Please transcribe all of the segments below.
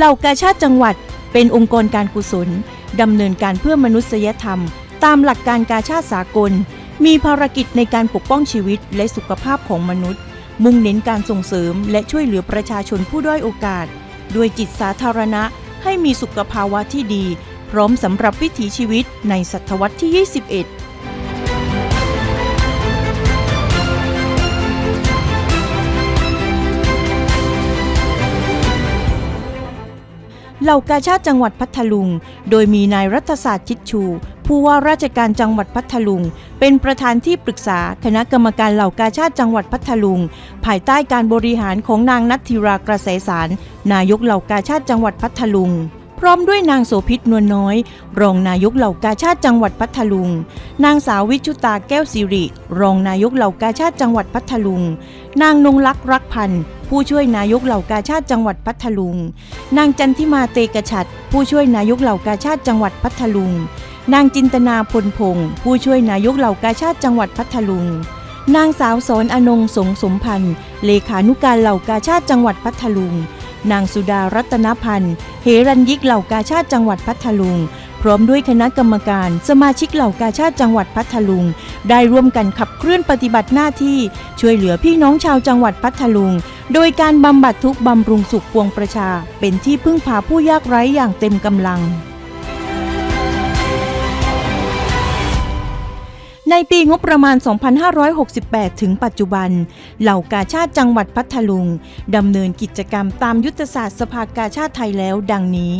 เหล่ากาชาติจังหวัดเป็นองค์กรการกุศลดำเนินการเพื่อมนุษยธรรม ตามหลักการกาชาติสากล มีภารกิจในการปกป้องชีวิตและสุขภาพของมนุษย์ มุ่งเน้นการส่งเสริมและช่วยเหลือประชาชนผู้ด้อยโอกาส ด้วยจิตสาธารณะให้มีสุขภาวะที่ดี พร้อมสำหรับวิถีชีวิตในศตวรรษที่ 21 เหล่ากาชาติจังหวัดพัทลุง โดยมีนายรัฐศาสตร์จิตชู ผู้ว่าราชการจังหวัดพัทลุง เป็นประธานที่ปรึกษาคณะกรรมการเหล่ากาชาติจังหวัดพัทลุง ภายใต้การบริหารของนางนัทธิรากระแสสาร นายกเหล่ากาชาติจังหวัดพัทลุงพร้อมด้วยนางโสภิตนวลน้อย รองนายกเหล่ากาชาติจังหวัดพัทลุง นางสาววิชุตาแก้วสิริ รองนายกเหล่ากาชาติจังหวัดพัทลุง นางนงลักษ์รักพันธ์ ผู้ช่วยนายกเหล่ากาชาติจังหวัดพัทลุง นางจันทิมาเตกชัด ผู้ช่วยนายกเหล่ากาชาติจังหวัดพัทลุง นางจินตนาพลพงศ์ผู้ช่วยนายกเหล่ากาชาติจังหวัดพัทลุง นางสาวสอนอนงสงสมพันธ์ เลขานุการเหล่ากาชาติจังหวัดพัทลุง นางสุดารัตนพันธ์เฮรัญยิกเหล่ากาชาติจังหวัดพัทลุง พร้อมด้วยคณะกรรมการ สมาชิกเหล่ากาชาติจังหวัดพัทลุง ได้ร่วมกันขับเคลื่อนปฏิบัติหน้าที่ ช่วยเหลือพี่น้องชาวจังหวัดพัทลุง โดยการบำบัดทุกบำรุงสุขปวงประชา เป็นที่พึ่งพาผู้ยากไร้อย่างเต็มกำลังในปีงบประมาณ 2568 ถึงปัจจุบัน เหล่ากาชาติจังหวัดพัทลุง ดำเนินกิจกรรมตามยุทธศาสตร์สภากาชาติไทยแล้วดังนี้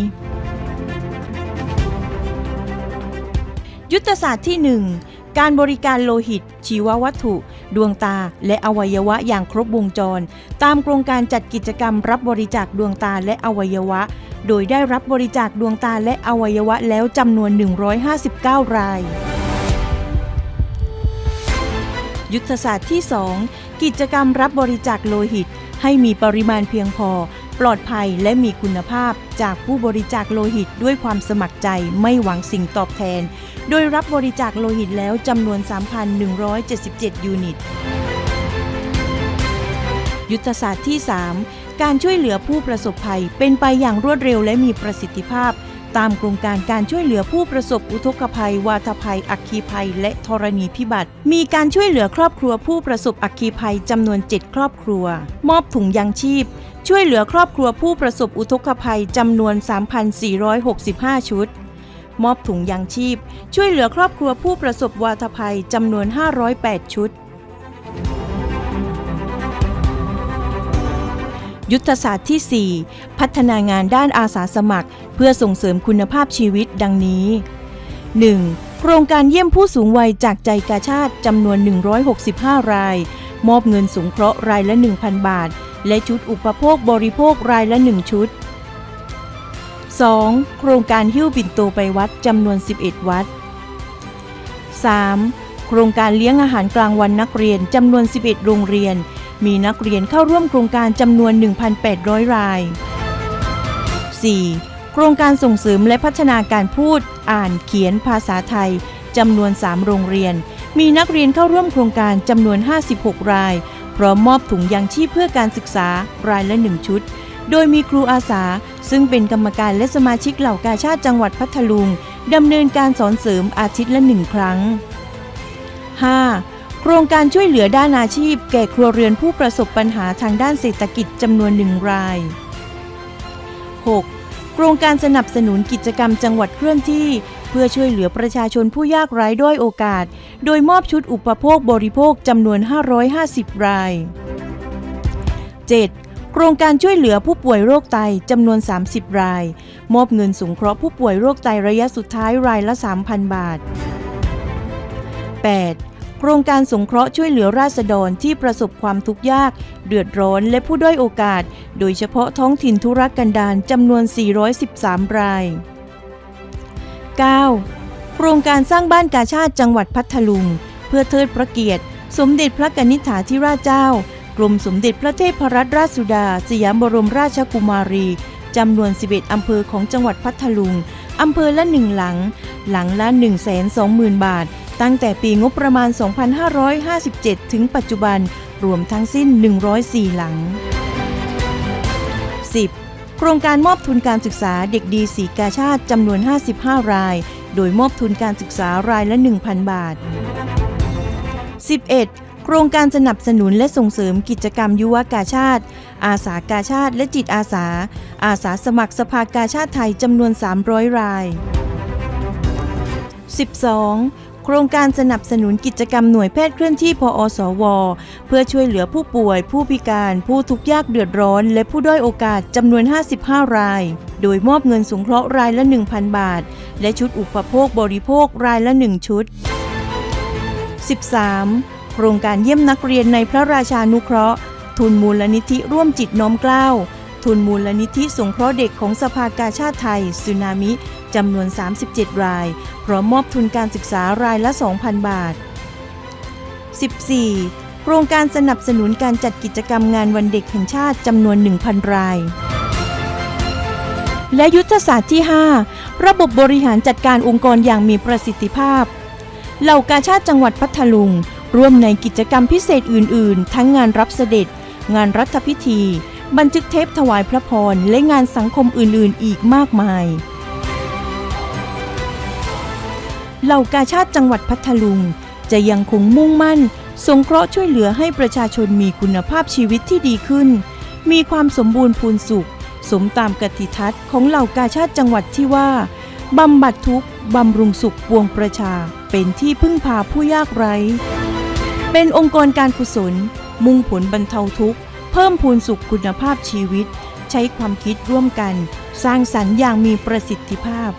ยุทธศาสตร์ที่ 1 การบริการโลหิต ชีววัตถุ ดวงตา และอวัยวะอย่างครบวงจร ตามโครงการจัดกิจกรรมรับบริจาคดวงตาและอวัยวะ โดยได้รับบริจาคดวงตาและอวัยวะแล้วจำนวน 159 ราย ยุทธศาสตร์ที่ 2 กิจกรรมรับบริจาคโลหิต ให้มีปริมาณเพียงพอ ปลอดภัยและมีคุณภาพจากผู้บริจาคโลหิตด้วยความสมัครใจไม่หวังสิ่งตอบแทน โดยรับบริจาคโลหิตแล้วจำนวน 3,177 ยูนิต ยุทธศาสตร์ที่ 3 การช่วยเหลือผู้ประสบภัย เป็นไปอย่างรวดเร็วและมีประสิทธิภาพ ตามโครงการการช่วยเหลือผู้ประสบอุทกภัย วาตภัย อัคคีภัย และธรณีพิบัติ มีการช่วยเหลือครอบครัวผู้ประสบอัคคีภัยจำนวน 7 ครอบครัว มอบถุงยังชีพช่วยเหลือครอบครัวผู้ประสบอุทกภัยจำนวน 3,465 ชุด มอบถุงยังชีพ ช่วยเหลือครอบครัวผู้ประสบวาตภัยจำนวน 508 ชุด ยุทธศาสตร์ที่ 4 พัฒนางานด้านอาสาสมัคร เพื่อส่งเสริมคุณภาพชีวิตดังนี้ 1. โครงการเยี่ยมผู้สูงวัยจากใจกาชาติจำนวน 165 ราย มอบเงินสงเคราะห์รายละ 1,000 บาท และชุดอุปโภคบริโภครายละ 1 ชุด 2. โครงการหิ้วปิ่นโตไปวัดจำนวน 11 วัด 3. โครงการเลี้ยงอาหารกลางวันนักเรียนจำนวน 11 โรงเรียน มีนักเรียนเข้าร่วมโครงการจำนวน 1,800 ราย 4. โครงการส่งเสริมและพัฒนาการพูด อ่านเขียนภาษาไทยจำนวน 3 โรงเรียน มีนักเรียนเข้าร่วมโครงการจำนวน 56 ราย พร้อมมอบถุงยางชีพเพื่อการศึกษารายละ 1 ชุด โดยมีครูอาสา ซึ่งเป็นกรรมการและสมาชิกเหล่ากาชาติจังหวัดพัทลุงดำเนินการสอนเสริมอาทิตย์ละหนึ่งครั้ง 5. โครงการช่วยเหลือด้านอาชีพ แก่ครัวเรือนผู้ประสบปัญหาทางด้านเศรษฐกิจจำนวนหนึ่งราย 6. โครงการสนับสนุนกิจกรรมจังหวัดเคลื่อนที่ เพื่อช่วยเหลือประชาชนผู้ยากไร้ด้อยโอกาส โดยมอบชุดอุปโภคบริโภคจำนวน 550 ราย 7. โครงการช่วยเหลือผู้ป่วยโรคไตจำนวน 30 ราย มอบเงินสงเคราะห์ผู้ป่วยโรคไตระยะสุดท้ายรายละ 3,000 บาท 8. โครงการสงเคราะห์ช่วยเหลือราษฎรที่ประสบความทุกข์ยาก เดือดร้อนและผู้ด้อยโอกาส โดยเฉพาะท้องถิ่นธุรกันดารจำนวน 413 ราย 9. โครงการสร้างบ้านกาชาติจังหวัดพัทลุง เพื่อเทิดพระเกียรติ สมเด็จพระกนิษฐาธิราชเจ้า รมสมเด็จพระเทพรัตนราชสุดา สยามบรมราชกุมารีจำนวน 11 อำเภอของจังหวัดพัทลุง อำเภอละหนึ่งหลัง หลังละ 120,000 บาท ตั้งแต่ปีงบประมาณ 2557 ถึงปัจจุบัน รวมทั้งสิ้น 104 หลัง 10. โครงการมอบทุนการศึกษาเด็กดีสีกาชาติจำนวน 55 ราย โดยมอบทุนการศึกษารายละ 1,000 บาท 11. โครงการสนับสนุนและส่งเสริมกิจกรรมยุวกาชาติ อาสากาชาติ และจิตอาสา อาสาสมัครสภากาชาติไทยจำนวน 300 ราย 12. โครงการสนับสนุนกิจกรรมหน่วยแพทย์เคลื่อนที่พอสว เพื่อช่วยเหลือผู้ป่วย ผู้พิการ ผู้ทุกข์ยากเดือดร้อน และผู้ด้อยโอกาสจำนวน 55 ราย โดยมอบเงินสงเคราะห์รายละ 1,000 บาท และชุดอุปโภคบริโภครายละ 1 ชุด 13. โครงการเยี่ยมนักเรียนในพระราชานุเคราะห์ ทุนมูลนิธิร่วมจิตน้อมเกล้า ทุนมูลนิธิสงเคราะห์เด็กของสภากาชาติไทยสึนามิจำนวน 37 ราย พร้อมมอบทุนการศึกษารายละ 2,000 บาท 14. โครงการสนับสนุนการจัดกิจกรรมงานวันเด็กแห่งชาติจำนวน 1,000 ราย และยุทธศาสตร์ที่ 5 ระบบบริหารจัดการองค์กรอย่างมีประสิทธิภาพ เหล่ากาชาติจังหวัดพัทลุง ร่วมในกิจกรรมพิเศษอื่น ๆ ทั้งงานรับเสด็จ งานรัฐพิธี บันทึกเทปถวายพระพร และงานสังคมอื่น ๆ อีกมากมาย เหล่ากาชาติจังหวัดพัทลุง จะยังคงมุ่งมั่น สงเคราะห์ช่วยเหลือให้ประชาชนมีคุณภาพชีวิตที่ดีขึ้น มีความสมบูรณ์พูนสุข สมตามกติทัศน์ของเหล่ากาชาติจังหวัดที่ว่าบำบัดทุกข์บำรุงสุขปวงประชา เป็นที่พึ่งพาผู้ยากไร้ เป็นองค์กรการกุศล มุ่งผลบรรเทาทุกข์ เพิ่มพูนสุขคุณภาพชีวิต ใช้ความคิดร่วมกัน สร้างสรรค์อย่างมีประสิทธิภาพ